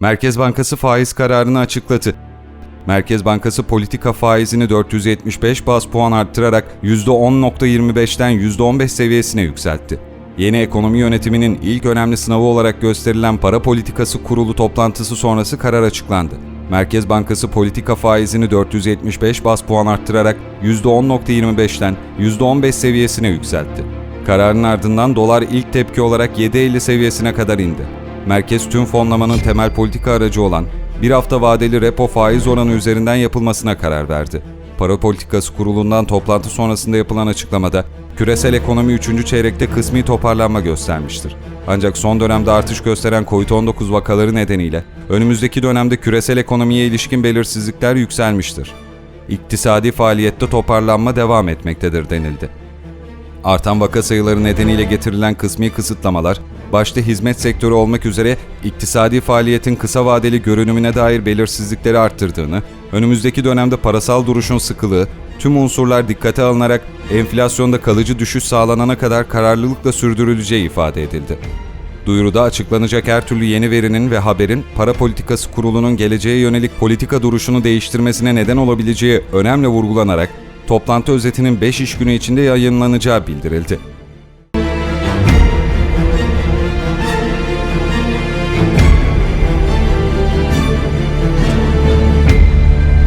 Merkez Bankası faiz kararını açıkladı. Merkez Bankası politika faizini 475 bas puan arttırarak %10.25'ten %15 seviyesine yükseltti. Yeni ekonomi yönetiminin ilk önemli sınavı olarak gösterilen para politikası kurulu toplantısı sonrası karar açıklandı. Merkez Bankası politika faizini 475 bas puan arttırarak %10.25'ten %15 seviyesine yükseltti. Kararın ardından dolar ilk tepki olarak 7.50 seviyesine kadar indi. Merkez tüm fonlamanın temel politika aracı olan bir hafta vadeli repo faiz oranı üzerinden yapılmasına karar verdi. Para Politikası Kurulu'ndan toplantı sonrasında yapılan açıklamada küresel ekonomi 3. çeyrekte kısmi toparlanma göstermiştir. Ancak son dönemde artış gösteren COVID-19 vakaları nedeniyle önümüzdeki dönemde küresel ekonomiye ilişkin belirsizlikler yükselmiştir. İktisadi faaliyette toparlanma devam etmektedir denildi. Artan vaka sayıları nedeniyle getirilen kısmi kısıtlamalar, başta hizmet sektörü olmak üzere iktisadi faaliyetin kısa vadeli görünümüne dair belirsizlikleri arttırdığını, önümüzdeki dönemde parasal duruşun sıkılığı, tüm unsurlar dikkate alınarak enflasyonda kalıcı düşüş sağlanana kadar kararlılıkla sürdürüleceği ifade edildi. Duyuruda açıklanacak her türlü yeni verinin ve haberin para politikası kurulunun geleceğe yönelik politika duruşunu değiştirmesine neden olabileceği önemli vurgulanarak toplantı özetinin 5 iş günü içinde yayınlanacağı bildirildi.